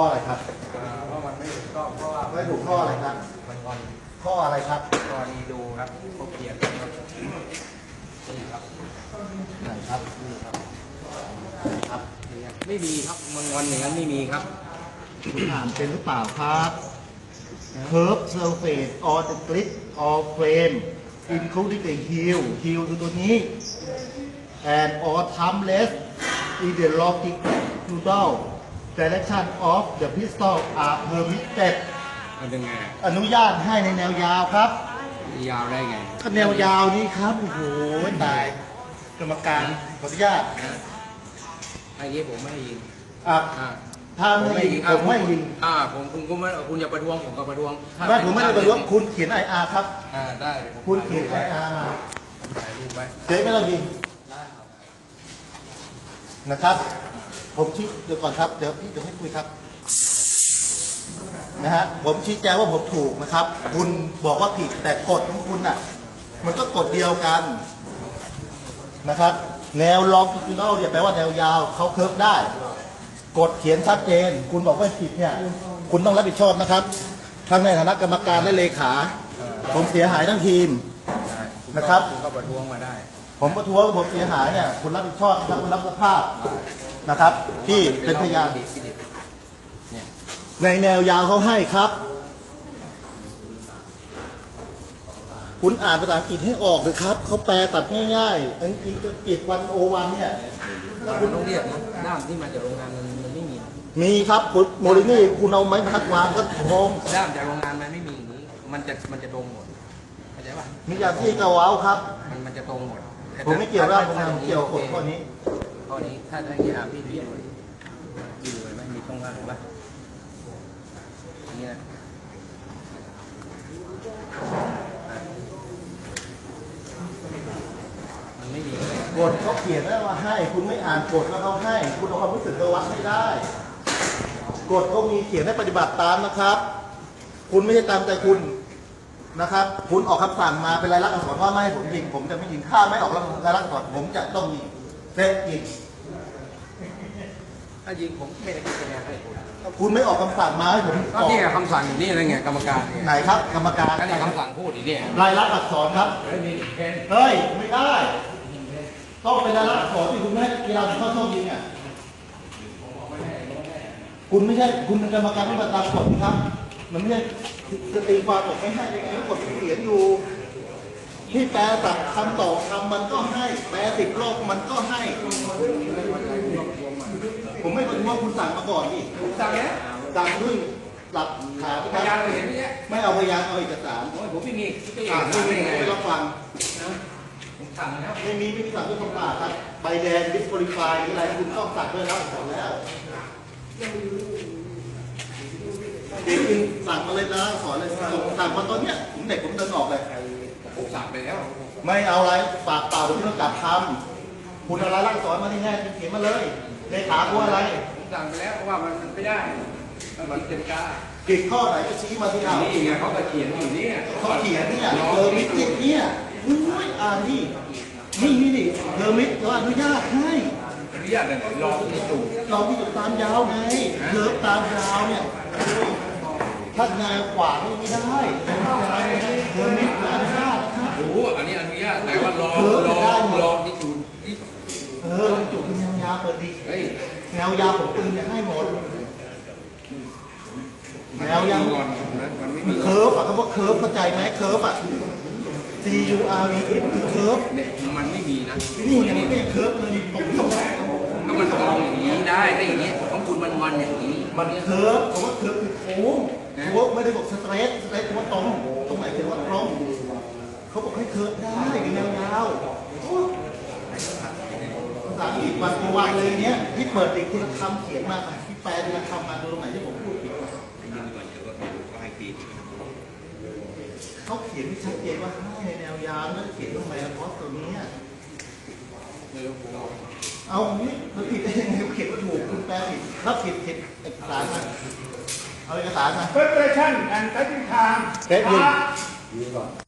ข้ออะไรครับอ่าเพราะมันไม่ถูกต้องเพราะว่าไม่ถูกข้ออะไรครับ มันงอนข้ออะไรครับกรณีดูครับเขาเขียนกันครับนี่ครับไหนครับนี่ครับครับนี่ครับ ไม่มีครับมันงอนอย่างนั้นไม่มีครับคุณอ่านเป็นหรือเปล่าครับ curve surface or the grid or frame including the heel heel คือตัวนี้ and or thumblet in the longitudinal direction of the pistol are permitted มันยังไงอนุญาตให้ในแนวยาวครับ ยาวได้ไงก็แนวยาวนี้ครับ โอ้โหตาย กรรมการขออนุญาตไอ้ยี่ผมไม่ให้ยิงอะอ่าถ้าไม่ยิงผมไม่ยิงอ่าผมคุณก็ไม่คุณอย่าประท้วงผมก็ประท้วงถ้าไม่ผมไม่ได้ประท้วงคุณเขียนไออาร์ครับ อ่าได้ผมคุณเขียนไออาร์มาถ่ายรูปไว้เจ๊ไม่ต้องยิงได้ครับนะครับ ผมชี้เดี๋ยวก่อนครับ เดี๋ยวพี่เดี๋ยวให้คุยครับ นะฮะ ผมชี้แจงว่าผมถูกนะครับ คุณบอกว่าผิดแต่กฎของคุณน่ะ มันก็กฎเดียวกันนะครับ แนวลองกิโนเนี่ยแปลว่าแนวยาวเขาเคิร์ฟได้ กฎเขียนชัดเจน คุณบอกว่าผิดเนี่ย คุณต้องรับผิดชอบนะครับทั้งในฐานะกรรมการและเลขา ผมเสียหายทั้งทีมนะครับ ก็ประท้วงมาได้ ผมผมประท้วงผมเสียหายเนี่ยคุณรับผิดชอบนะครับคุณรับสภาพนะครับ ที่เป็นพยานเนี่ยในแนวยาวเขาให้ครับ คุณอ่านภาษาอังกฤษให้ออกเลยครับเขาแปลตัดง่ายๆอังกฤษอังกฤษวันโอวันเนี่ยคุณต้องเรียกนะด้ามที่มาจากโรงงานมันมันไม่มี มีครับคุณโมลินี่คุณเอาไม้บรรทัดวางก็โงงด้ามจากโรงงานมันไม่มีอย่างนี้ มันจะมันจะตรงหมดเข้าใจป่ะมีอย่างที่กระเว้าครับ มันมันจะตรงหมดแต่ ผมไม่เกี่ยวกับถ้โรงงานผมเกี่ยวกับกฎข้อนี้ ข้อนี้ถ้าถ้าอย่างนี้อะพี่ดูดูดูเลยไหมมีช่องว่างเห็นป่ะอย่างนี้นะมันไม่มีกฎเขาเขียนไว้ว่าให้ คุณไม่อ่านกฎแล้วเขาให้ คุณเอาความรู้สึกไปวัดไม่ได้กฎเขามีเขียนให้ปฏิบัติตามนะครับ คุณไม่ใช่ตามใจคุณ นะครับ คุณออกคำสั่งมาเป็นรายลักษณ์อักษรว่าไม่ให้ผมยิง ผมจะไม่ยิงถ้าไม่ออกรายลักษณ์อักษรผมจะต้องยิงเซ็ยิงถ้ายิงผมไม่ได้คิดคะแนนให้คุณคุณไม่ออกคำสั่งมาให้ผมก็ออกนี่ไงคำสั่งอยู่นี่อะไรเงี้ยกรรมการเนี่ยไหนครับ กรรมการก็เนี่ยคำสั่งพูดอีกเนี่ยรายลักษณ์อักษรครับเฮ้ยมีเพนเฮ้ยไม่ได้ต้องเป็นรายลักษณ์อักษรที่คุณไม่ให้กีฬาเข้าช่องยิงอะคุณไม่ใช่คุณเป็นกรรมการไม่ปฏิบัติตามกฎนะครับมันไม่ใช่ จะตีความบอกไม่ให้ยังไงกฎเขียนอยู่ ที่แปลตัดคำต่อคำมันก็ให้ แปลสิบรอบมันก็ให้ ผมไม่เป็นว่าคุณสั่งมาก่อนนี่สั่งแล้วสั่งด้วยหลักฐานพคยานรับเลยเห็นไหมเนี่ยไม่เอาพยานเอาเอกสารโอ้ยผมไม่มีก็อ่าอ่านไม่ไม่มีได้ไงไม่รับฟังผมสั่งแล้วไม่มีไม่มีสั่งด้วยคำปากครับใบแดงดิสโ u ลิฟายหรืออะไรคุณต้องสั่งด้วยแล้วสั่งแล้ว เด็กคุณสั่งมาเลยนะสอนเลยส่งสั่งมาตอนเนี้ยผมเด็กผมเดินออกเลยผมสั่งไปแล้ว ไม่เอาอะไรปากเปล่าผมต้องกลับคำคุณเอาอะไรร่างสอนมาที่แน่คุณเขียนมาเลยเลขาคุณอะไรผมสั่งไปแล้วว่ามันมันไม่ได้มันผิดกติกากิจข้อไหนก็ชี้มาที่เอานี่ไงเขาก็เขียนอยู่นี่เขาเขียนเนี่ยเทอร์มิตเนี่ยอุ้ยอ่านนี่นี่นี่นี่เทอร์มิตก็อนุญาตให้อนุญาตเลยลองที่ดูเราที่อยู่ตามยาวไงเคิร์ฟตามยาวเนี่ย ถ้านวขวางนี่ไม่ได้เทอร์มิตอนุญาตนะครับ โอ้โหอันนี้อนุญาตแต่ว่าลองลองลองที่ดูที่เออลองจุดเป็นแนวยาวเปิดดีเฮ้ยแนวยาวของปืนเนี่ยให้หมดแนวยาวก่อนนะมันไม่มีเคิร์ฟอะคำว่าเคิร์ฟเข้าใจไหมเคิร์ฟอะ C U R V F คือเคิร์ฟเนี่ยมันไม่มีนะนี่อย่างนี้ไม่เคิร์ฟเลยตรงตรงก็มันมองอย่างนี้ได้ได้อย่างนี้ของคุณมันมันอย่างนี้มันเคิร์ฟผมว่าเคิร์ฟคือโค้ง โค้งไม่ได้บอกสเตรทสเตรทว่าตรงตรงไหนเป็นว่าตรงเขาบอกให้เคิร์ฟได้เป็นแนวยาวโอ้ภาษาอังกฤษวันตัววันเลยเนี้ยที่เปิดติดคุณคำเขียนมาที่แปลทีละคำมาดูตรงไหนที่ผมพูดผิดเขาเขียนไม่ชัดเจนว่าให้ในแนวยาวนั่นเขียนตรงไหนเพราะตัวนี้เอางี้มันผิดได้ยังไงเขียนว่าถูกคุณแปลผิดถ้าผิดผิดเอกสารมา เอาเอกสารมา Preparation and cutting time. Thank you. Start.